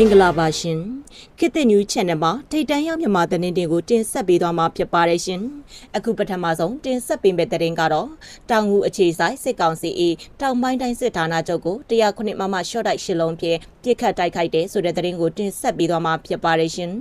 မင်္ဂလာပါရှင်ခေတ်သစ် new channel မှာထိတ်တန့်ရောက်မြန်မာသတင်းတွေကိုတင်ဆက်ပေးသွားမှာဖြစ်ပါတယ်ရှင်အခုပထမဆုံးတင်ဆက်ပေးမယ့်သတင်းကတော့တောင်ငူအခြေဆိုင်စစ်ကောင်စီ၏တောင်ပိုင်းတိုင်းစစ်ဌာနချုပ်ကို109မမရှော့တိုက်ရှစ်လုံးဖြင့်ပြစ်ခတ်တိုက်ခိုက်တဲ့ဆိုတဲ့သတင်းကိုတင်ဆက်ပေးသွားမှာဖြစ်ပါတယ်ရှင်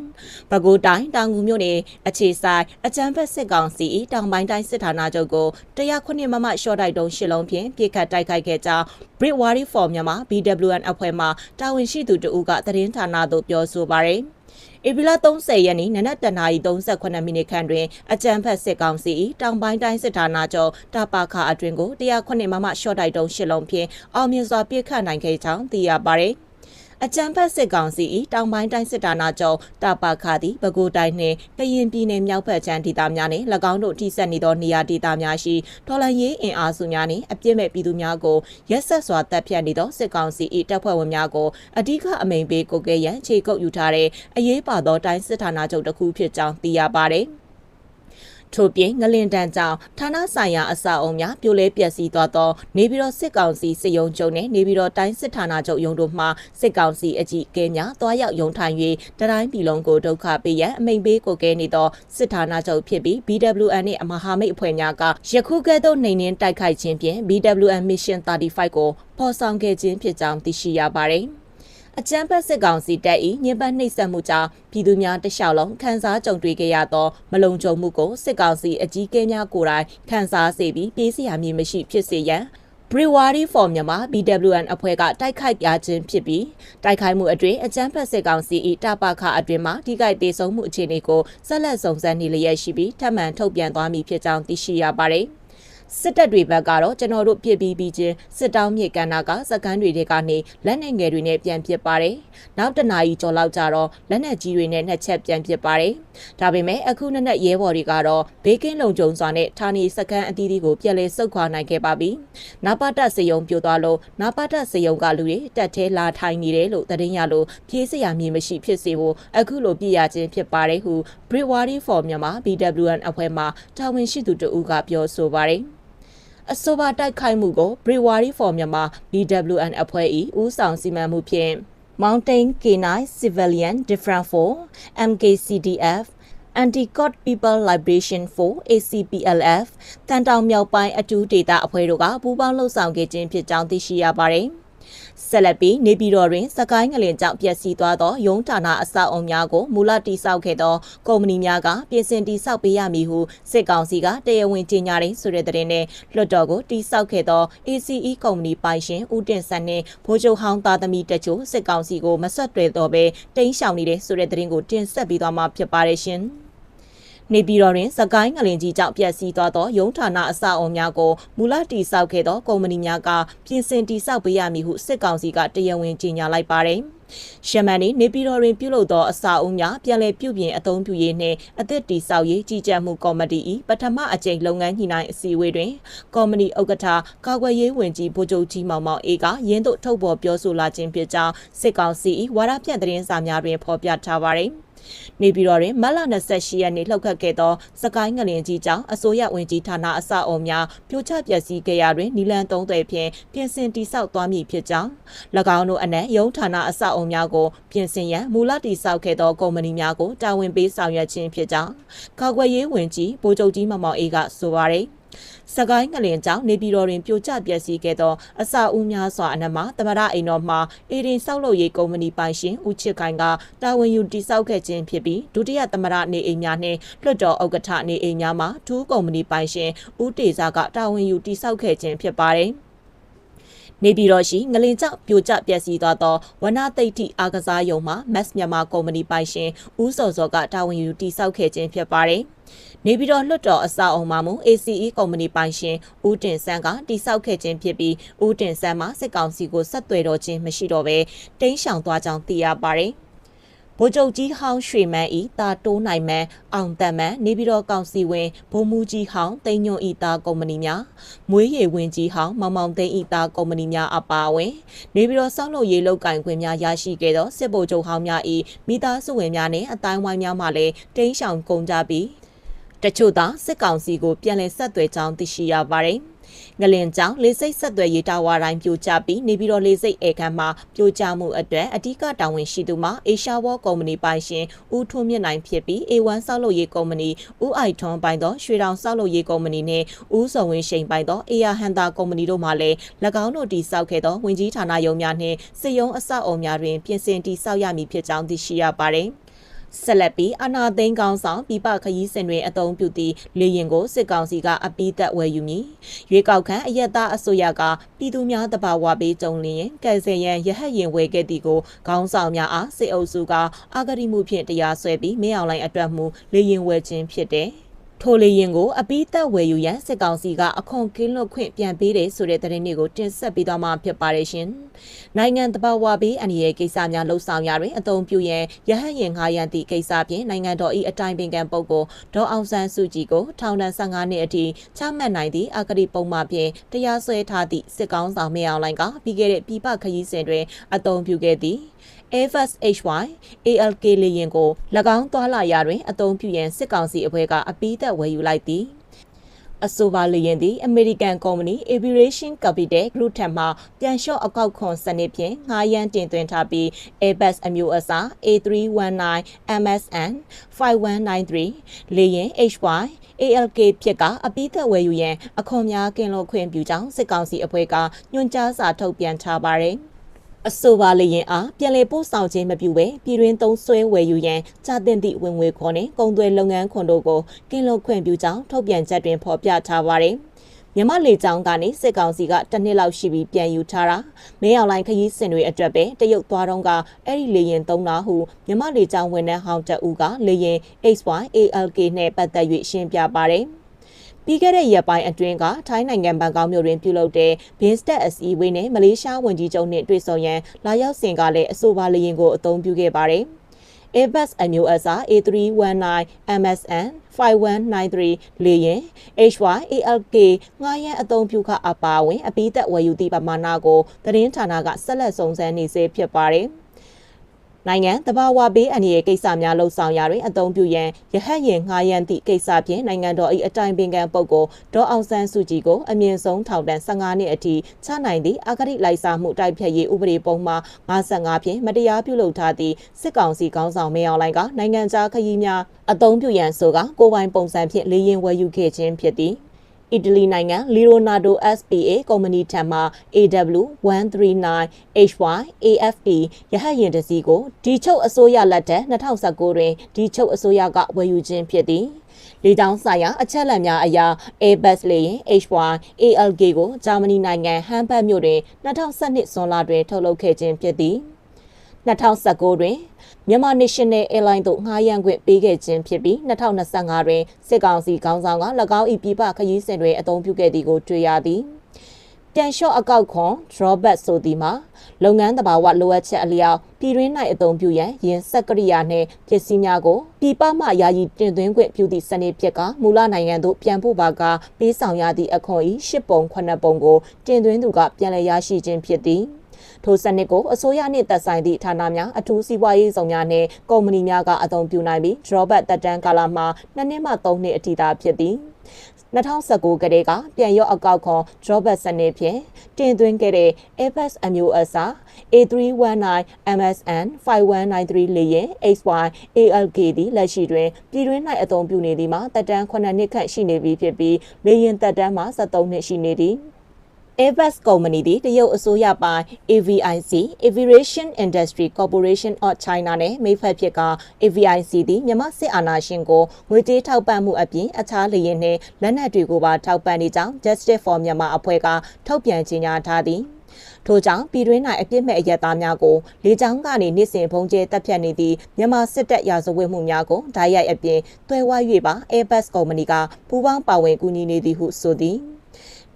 ပဲခူးတိုင်းတောင်ငူမြို့နယ်အခြေဆိုင်အကြမ်းဖက်စစ်ကောင်စီ၏တောင်ပိုင်းတိုင်းစစ်ဌာနချုပ်ကို109မမရှော့တိုက်တုံးရှစ်လုံးဖြင့်ပြစ်ခတ်တိုက်ခိုက်ခဲ့ကြောင်း Britwari for မြန်မာ BWN အဖွဲ့မှတာဝန်ရှိသူတဦးကသတင်းဌာနသို့ပြောဆိုပါရယ်။ဧပြီလ30ရက်နေ့နနက်တနာရီ38မိနစ်ခန့်တွင်အကြမ်းဖက်စစ်ကောင်စီ၏တောင်ပိုင်းတိုင်းစစ်ဌာနချုပ်တာပါခအတွင်ကို109မမရှော့တိုက်တုံးရှစ်လုံးဖြင့်အောင်မြင်စွာပြစ်ခတ်နိုင်ခဲ့ကြောင်းသိရပါရယ်။ အကြံဖက်စစ်ကောင်စီ၏တောင်ပိုင်းတိုင်းစစ်ဌာနချုပ်တာပါခါသည်ပဲခူးတိုင်းနှင့်ကရင်ပြည်နယ်မြောက်ဘက်ခြမ်းဒေသများနှင့်၎င်းတို့ထိစပ်နေသောနေရာဒေသများရှိဒေါ်လာရေးအင်အားစုများနှင့်အပြစ်မဲ့ပြည်သူများကိုရက်ဆက်စွာတပ်ဖြတ်နေသောစစ်ကောင်စီ၏တပ်ဖွဲ့ဝင်များကိုအ धिक အမိန်ပေးကိုကဲရန်ခြေကုပ်ယူထားတဲ့အရေးပါသောတိုင်းစစ်ဌာနချုပ်တစ်ခုဖြစ်ကြောင်းသိရပါသည်။ ထို့ပြင်ငလင်တန်းကြောင့်ဌာနဆိုင်ရာအဆောက်အုံများပြိုလဲပျက်စီးသွားသောနေပြည်တော်စစ်ကောင်စီစစ်ရုံးချုပ်နှင့်နေပြည်တော်တိုင်းစစ်ဌာနချုပ်ရုံးတို့မှစစ်ကောင်စီအကြီးအကဲများတွားရောက်ရုံထိုင်၍တတိုင်းပြည်လုံးကိုဒုက္ခပေးရန်အမိန့်ပေးကိုကဲနေသောစစ်ဌာနချုပ်ဖြစ်ပြီး BWN နှင့်အမဟာမိတ်အဖွဲ့များကယခုကဲ့သို့နှိမ်နင်းတိုက်ခိုက်ခြင်းဖြင့် BWN Mission 35ကိုပေါ်ဆောင်ခဲ့ခြင်းဖြစ်ကြောင်းသိရှိရပါသည်။ အကြမ်းဖက်စစ်ကောင်စီတပ်၏ညှဉ်းပန်းနှိပ်စက်မှုကြောင့်ပြည်သူများတလျှောက်လုံးခံစားကြုံတွေ့ခဲ့ရသောမလုံခြုံမှုကိုစစ်ကောင်စီအကြီးအကဲများကိုယ်တိုင်ခံစားစေပြီးပြေးစရာမြေမရှိဖြစ်စေရန် Brewery for မြန်မာ BWN အဖွဲ့ကတိုက်ခိုက်ပြခြင်းဖြစ်ပြီးတိုက်ခိုက်မှုအတွင်းအကြမ်းဖက်စစ်ကောင်စီ၏တပခအတွင်းမှာထိခိုက်ဒေဆုံးမှုအခြေအနေကိုဆက်လက်စုံစမ်းနေလျက်ရှိပြီးထပ်မံထုတ်ပြန်သွားမည်ဖြစ်ကြောင်းသိရှိရပါတယ်။ စစ်တပ်တွေဘက်ကတော့ကျွန်တော်တို့ပြစ်ပြီးပြီးချင်းစစ်တောင်းမြေကန်နာကစကန်းတွေတွေကနေလက်နဲ့ငယ်တွေနဲ့ပြန်ပစ်ပါတယ်။နောက်တနာရီကျော်လောက်ကြာတော့လက်နဲ့ကြီးတွေနဲ့နှစ်ချက်ပြန်ပစ်ပါတယ်။ဒါပေမဲ့အခုနက်နက်ရဲဘော်တွေကတော့ဘေးကင်းလုံခြုံစွာနဲ့ဌာနီစကန်းအသီးသီးကိုပြန်လဲစုတ်ခွာနိုင်ခဲ့ပါပြီ။နာပါတက်စေယုံပြိုသွားလို့နာပါတက်စေယုံကလူတွေတက်သေးလာထိုင်နေတယ်လို့သတင်းရလို့ဖြေးစရာမြေမရှိဖြစ်စေဖို့အခုလိုပြရခြင်းဖြစ်ပါတယ်ဟု Brewery for မြန်မာ BWN အဖွဲ့မှတာဝန်ရှိသူတဦးကပြောဆိုပါတယ်။ အဆိုပါတိုက်ခိုက်မှုကို Brewery for မြန်မာ BWN အဖွဲ့၏ဦးဆောင်စီမံမှုဖြင့် Mountain K9 Civilian Different for MKCDF Anti-Cot People Liberation for ACPLF တန်တောင်မြောက်ပိုင်းအထူးဒေသအဖွဲ့တို့ကပူးပေါင်းလှုပ်ဆောင်ခဲ့ခြင်းဖြစ်ကြောင်းသိရှိရပါတယ်။ ဆက်လက်ပြီးနေပြည်တော်တွင်စကိုင်းငလင်ကြောင့်ပျက်စီးသွားသောရုံးဌာနအဆောက်အုံများကိုမူလတိစောက်ခဲ့သောကုမ္ပဏီများကပြင်ဆင်တိစောက်ပေးရမည်ဟုစစ်ကောင်စီကတရားဝင်ကြေညာတဲ့ဆိုတဲ့သတင်းနဲ့လွှတ်တော်ကိုတိစောက်ခဲ့သော ACE ကုမ္ပဏီပိုင်ရှင်ဦးတင်ဆန်းနှင့်ဗိုလ်ချုပ်ဟောင်းသားသမီးတချို့စစ်ကောင်စီကိုမဆက်တွေ့တော့ဘဲတိမ်းရှောင်နေတဲ့ဆိုတဲ့သတင်းကိုတင်ဆက်ပေးသွားမှာဖြစ်ပါတယ်ရှင်။ နေပြည်တော်တွင်စကိုင်းငလင်ကြီးကြောင့်ပျက်စီးသွားသောရုံးဌာနအဆောက်အုံများကိုမူလတည်ဆောက်ခဲ့သောကုမ္ပဏီများကပြင်ဆင်တည်ဆောက်ပေးရမည်ဟုစစ်ကောင်စီကတရားဝင်ကြေညာလိုက်ပါတယ်။ရှမန်နေနေပြည်တော်တွင်ပြုလုပ်သောအစာအုံများပြန်လည်ပြုပြင်အသုံးပြုရေးနှင့်အသစ်တည်ဆောက်ရေးကြီးကြပ်မှုကော်မတီ၏ပထမအကြိမ်လုပ်ငန်းညှိနှိုင်းအစည်းအဝေးတွင်ကော်မတီဥက္ကဋ္ဌကာကွယ်ရေးဝန်ကြီးဗိုလ်ချုပ်ကြီးမောင်မောင်အေးကရင်းတို့ထုတ်ဖော်ပြောဆိုလာခြင်းဖြစ်ကြောင်းစစ်ကောင်စီ၏ဝါဒဖြန့်သတင်းစာများတွင်ဖော်ပြထားပါသည်။ နေပြည်တော်တွင်မတ်လ28ရက်နေ့လှုပ်ခတ်ခဲ့သောစကိုင်းငလင်ကြီးကြောင့်အစိုးရဝင်ကြီးဌာနအဆောက်အုံများပြိုကျပျက်စီးခဲ့ရာတွင်နီလန်သုံးသွယ်ဖြင့်ပြင်ဆင်တိစောက်သွားမည်ဖြစ်ကြောင်း၎င်းတို့အနက်ရုံးဌာနအဆောက်အုံများကိုပြင်ဆင်ရန်မူလတိစောက်ခဲ့သောကုမ္ပဏီများကိုတာဝန်ပေးဆောင်ရွက်ခြင်းဖြစ်ကြောင်းကာကွယ်ရေးဝန်ကြီးဗိုလ်ချုပ်ကြီးမမောင်အေးကဆိုပါရယ် စကိုင်းငလင်ကြောင့်နေပြည်တော်တွင်ပြိုကျပျက်စီးခဲ့သောအစာဦးများစွာအနက်မှာသမရအိမ်တော်မှာအေဒင်ဆောက်လုပ်ရေးကုမ္ပဏီပိုင်ရှင်ဦးချစ်ခိုင်ကတာဝန်ယူတည်ဆောက်ခဲ့ခြင်းဖြစ်ပြီးဒုတိယသမရနေအိမ်များနှင့်လွှတ်တော်ဥက္ကဋ္ဌနေအိမ်များမှာထူးကုမ္ပဏီပိုင်ရှင်ဦးတေစာကတာဝန်ယူတည်ဆောက်ခဲ့ခြင်းဖြစ်ပါတယ်။ နေပြည်တော်ရှိငလင်ကြောင့်ပြိုကျပျက်စီးသွားသောဝနာသိတ်တိအားကစားယုံမှာ Mass မြန်မာကုမ္ပဏီပိုင်ရှင်ဦးစောစောကတာဝန်ယူတည်ဆောက်ခဲ့ခြင်းဖြစ်ပါတယ်။နေပြည်တော်လွှတ်တော်အဆောက်အုံမှာမူ ACE ကုမ္ပဏီပိုင်ရှင်ဦးတင်ဆန်းကတိစောက်ခဲ့ခြင်းဖြစ်ပြီးဦးတင်ဆန်းမှစစ်ကောင်စီကိုဆက်သွယ်တော်ခြင်းမရှိတော့ဘဲတိမ်းရှောင်သွားကြောင်းသိရပါတယ်။ ဗိုလ်ချုပ်ကြီးဟောင်းရွှေမန်းဤတာတိုးနိုင်မန်းအောင်တန်မန်းနေပြည်တော်ကောင်စီဝင်ဗိုလ်မှူးကြီးဟောင်းတိန်ညွန့်ဤတာကုမ္ပဏီများမွေးရည်ဝင်ကြီးဟောင်းမောင်မောင်သိန်းဤတာကုမ္ပဏီများအပါအဝင်နေပြည်တော်စောက်လုပ်ရေးလုပ်ကင်ခွင့်များရရှိခဲ့သောစစ်ဗိုလ်ချုပ်ဟောင်းများဤမိသားစုဝင်များနှင့်အတိုင်းဝိုင်းများမှလည်းတိမ်းရှောင်ကုန်ကြပြီးတချို့သာစစ်ကောင်စီကိုပြန်လည်ဆက်သွယ်ကြောင်းသိရှိရပါတယ်။ ငလင်ကြောင့်လေစိတ်ဆက်သွယ်ရေးတာဝါတိုင်းပြိုကျပြီးနေပြည်တော်လေစိတ်ဧကန်မှာပြိုကျမှုအတွက်အ धिक တာဝန်ရှိသူမှာအေရှားဝေါ်ကုမ္ပဏီပိုင်ရှင်ဦးထွန်းမြင့်နိုင်ဖြစ်ပြီး A1 ဆောက်လုပ်ရေးကုမ္ပဏီဦးအိုက်ထွန်းပိုင်သောရွှေတောင်ဆောက်လုပ်ရေးကုမ္ပဏီနှင့်ဦးစုံဝင်းရှိန်ပိုင်သောအေယာဟန်တာကုမ္ပဏီတို့မှလည်း၎င်းတို့တည်ဆောက်ခဲ့သောဝင်ကြီးဌာနရုံးများနှင့်စစ်ရုံးအဆောက်အအုံများတွင်ပြင်ဆင်တည်ဆောက်ရမည်ဖြစ်ကြောင်းသိရှိရပါသည် ဆက်လက်ပြီးအနာသိန်းကောင်းဆောင်ပြပခရီးစင်တွင်အသုံးပြုသည့်လေရင်ကိုစစ်ကောင်စီကအပိသက်ဝယ်ယူမည်ရွေးကောက်ခံအယက်သားအစိုးရကပြည်သူများတဘာဝပေးကြုံလျင်ကယ်ဆယ်ရန်ရဟတ်ရင်ဝယ်ခဲ့သည်ကိုခေါင်းဆောင်များအားစစ်အုပ်စုကအာဂတိမှုဖြင့်တရားစွဲပြီးမင်းအောင်လိုင်းအတွက်မူလေရင်ဝယ်ခြင်းဖြစ်တယ် ထိုလေရင်ကိုအပိသက်ဝယ်ယူရန်စစ်ကောင်စီကအခွန်ကင်းလွတ်ခွင့်ပြန်ပေးတယ်ဆိုတဲ့သတင်းတွေကိုတင်ဆက်ပေးသွားမှာဖြစ်ပါတယ်ရှင်။နိုင်ငံတဘာဝဘေးအန္တရာယ်ကိစ္စများလှုပ်ဆောင်ရာတွင်အသုံးပြုရန်ရဟတ်ရင်ငါးရန်သည့်ကိစ္စဖြင့်နိုင်ငံတော်၏အတိုင်ပင်ခံပုဂ္ဂိုလ်ဒေါအောင်ဆန်းစုကြည်ကိုထောင်ဒဏ်15နှစ်အထိချမှတ်နိုင်သည့်အဂတိပုံမှန်ဖြင့်တရားစွဲထားသည့်စစ်ကောင်ဆောင်မေအောင်လိုင်ကပြီးခဲ့တဲ့ပြည်ပခရီးစဉ်တွင်အသုံးပြုခဲ့သည်။ Airbus HY ALK လေယာဉ်ကို၎င်းသွားလာရာတွင်အသုံးပြုရန်စစ်ကောင်စီအဖွဲ့ကအပိသက်ဝယ်ယူလိုက်သည်အဆိုပါလေယာဉ်သည် American Company Aviation Capital Group ထံမှပြန်လျှော့အကောက်ခွန်စနစ်ဖြင့်ငှားရမ်းတင်သွင်းထားပြီး Airbus အမျိုးအစား A319 MSN 5193လေယာဉ် HY ALK ဖြစ်ကအပိသက်ဝယ်ယူရန်အခွန်များကင်းလို့ခွင့်ပြုကြောင်းစစ်ကောင်စီအဖွဲ့ကညွှန်ကြားစာထုတ်ပြန်ထားပါတယ်။ အဆိုပါလေရင်အားပြန်လည်ပို့ဆောင်ခြင်းမပြုဘဲပြည်တွင်းသုံးဆွဲဝယ်ယူရန်ကြာတင်သည့်ဝင်ငွေခွန်နှင့်ကုန်သွယ်လုပ်ငန်းခွန်တို့ကိုကင်းလွတ်ခွင့်ပြုကြောင်းထုတ်ပြန်ချက်တွင်ဖော်ပြထားပါသည်မြမလေကြောင်းကနေစစ်ကောင်စီကတစ်နှစ်လောက်ရှိပြီးပြန်ယူထားတာမဲအောင်လိုင်းခရီးစင်တွေအတွက်ပဲတရုတ်သွားတော့ကအဲ့ဒီလေရင်သုံးတာဟုမြမလေကြောင်းဝန်ထမ်းဟောင်းတအူကလေရင် HYALK နဲ့ပတ်သက်၍ရှင်းပြပါတယ် ပြီးခဲ့တဲ့ရက်ပိုင်းအတွင်းကထိုင်းနိုင်ငံဘန်ကောက်မြို့တွင်ပြုလုပ်တဲ့ BIMSTEC အစည်းအဝေးနဲ့မလေးရှားဝန်ကြီးချုပ်နှင့်တွေ့ဆုံရန်လာရောက်စဉ်ကလည်းအဆိုပါလေယာဉ်ကိုအသုံးပြုခဲ့ပါတယ်။ Airbus အမျိုးအစား A319 MSN 5193လေယာဉ် HYALK ငှားရမ်းအသုံးပြုခအပါအဝင် အပိသက်ဝယ်ယူသည့်ပမာဏကိုသတင်းဌာနကဆက်လက်စုံစမ်းနေစေဖြစ်ပါတယ်။ နိုင်ငံတဘာဝဘေးအန္တရာယ်ကိစ္စများလှုပ်ဆောင်ရာတွင်အသုံးပြုရန်ရဟတ်ရင်ငှားရမ်းသည့်ကိစ္စဖြင့်နိုင်ငံတော်၏အတိုင်ပင်ခံပုဂ္ဂိုလ်ဒေါအောင်ဆန်းစုကြည်ကိုအမြင့်ဆုံးထောင်ဒဏ်15နှစ်အထိချနိုင်သည့်အဂတိလိုက်စားမှုတိုက်ဖျက်ရေးဥပဒေပုံမှာ55ဖြင့်မတရားပြုလုပ်ထားသည့်စစ်ကောင်စီခေါင်းဆောင်မေအောင်လိုင်ကနိုင်ငံခြားခရီးများအသုံးပြုရန်ဆိုကကိုပိုင်ပုံစံဖြင့်လေရင်ဝယ်ယူခဲ့ခြင်းဖြစ်သည်။ အီတလီနိုင်ငံ Leonardo SPA ကုမ္ပဏီထံမှ AW139HY AFE ရဟတ်ယာဉ်တစ်စီးကိုဒီချုပ်အစိုးရလက်ထက်2019တွင်ဒီချုပ်အစိုးရကဝယ်ယူခြင်းဖြစ်သည်လေကြောင်းဆိုင်ရာအချက်အလက်များအရ Airbus လေယာဉ် HY ALK ကိုဂျာမနီနိုင်ငံဟမ်ဘတ်မြို့တွင်2012ဇွန်လတွင်ထုတ်လုပ်ခဲ့ခြင်းဖြစ်သည် 2019တွင်မြန်မာ National Airline သို့ငှားရမ်းခွင့်ပေးခဲ့ခြင်းဖြစ်ပြီး2025တွင်စစ်ကောင်စီခေါင်းဆောင်က၎င်း၏ပြည်ပခရီးစဉ်တွင်အသုံးပြုခဲ့သည်ကိုတွေ့ရသည်ပြန်လျှော့အကောက်ခွန် drawback ဆိုသည်မှာလုပ်ငန်းတဘာဝလိုအပ်ချက်အလျောက်ပြည်တွင်း၌အသုံးပြုရန်ယင်စက်ကရိယာနှင့်ပစ္စည်းများကိုပြည်ပမှယာယီတင်သွင်းခွင့်ပြုသည့်စနစ်ဖြစ်ကမူလနိုင်ငံသို့ပြန်ပို့ပါကပေးဆောင်ရသည့်အခွန်၏၈ပုံ9ပုံကိုတင်သွင်းသူကပြန်လည်ရရှိခြင်းဖြစ်သည်။ ထိုစနစ်ကိုအစိုးရနှင့်သက်ဆိုင်သည့်ဌာနများအထူးစီးပွားရေးဆောင်များနှင့်ကုမ္ပဏီများကအသုံးပြုနိုင်ပြီး drawback တက်တန်းကာလမှာ2နှစ်မှ3နှစ်အထိသာဖြစ်သည်2019ကတည်းကပြန်ရော့အကောက်ခွန် drawback စနစ်ဖြင့်တင်သွင်းခဲ့တဲ့ Airbus အမျိုးအစား A319 MSN 5193လေယာဉ် XY ALK သည်လက်ရှိတွင်ပြည်တွင်း၌အသုံးပြုနေသည်မှာတက်တန်း9နှစ်ခန့်ရှိနေပြီဖြစ်ပြီးလေယာဉ်တက်တန်းမှာ73နှစ်ရှိနေသည် Airbus ကုမ္ပဏီသည်တရုတ်အစိုးရပိုင် AVIC Aviation Industry Corporation of China နဲ့မိတ်ဖက်ဖြစ်က AVIC သည်မြန်မာစစ်အာဏာရှင်ကိုငွေကြေးထောက်ပံ့မှုအပြင်အခြားလေယာဉ်နှင့်လက်နက်တွေကိုပါထောက်ပံ့နေကြောင်း Justice for Myanmar အဖွဲ့ကထုတ်ပြန်ကြေညာထားသည်ထို့ကြောင့်ပြည်တွင်း၌အပြစ်မဲ့အရက်သားများကိုလေကြောင်းကနေနေ့စဉ်ဖုံးကျဲတပ်ဖြတ်နေသည့်မြန်မာစစ်တပ်ရာဇဝတ်မှုများကိုဓာတ်ရိုက်အပြင်တွဲဝါ၍ပါ Airbus ကုမ္ပဏီကပူးပေါင်းပါဝင်ကူညီနေသည်ဟုဆိုသည်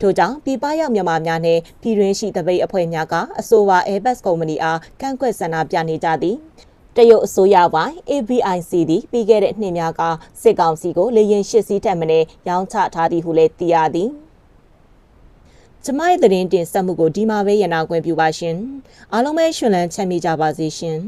ထို့ကြောင့်ပြည်ပရောက်မြန်မာများနဲ့ပြည်တွင်းရှိတပိတ်အဖွဲ့များကအဆိုပါ Airbus ကုမ္ပဏီအားကန့်ကွက်ဆန္ဒပြနေကြသည်တရုတ်အစိုးရပိုင်း ABIC သည်ပြီးခဲ့တဲ့နှစ်များကစစ်ကောင်စီကိုလေရင်ရှစ်စီးထက်မနည်းရောင်းချထားသည်ဟုလည်းသိရသည်ကျမရဲ့သတင်းတင်ဆက်မှုကိုဒီမှာပဲရနာခွင့်ပြုပါရှင်အားလုံးပဲရှင်လန်းချမ်းမြေ့ကြပါစေရှင်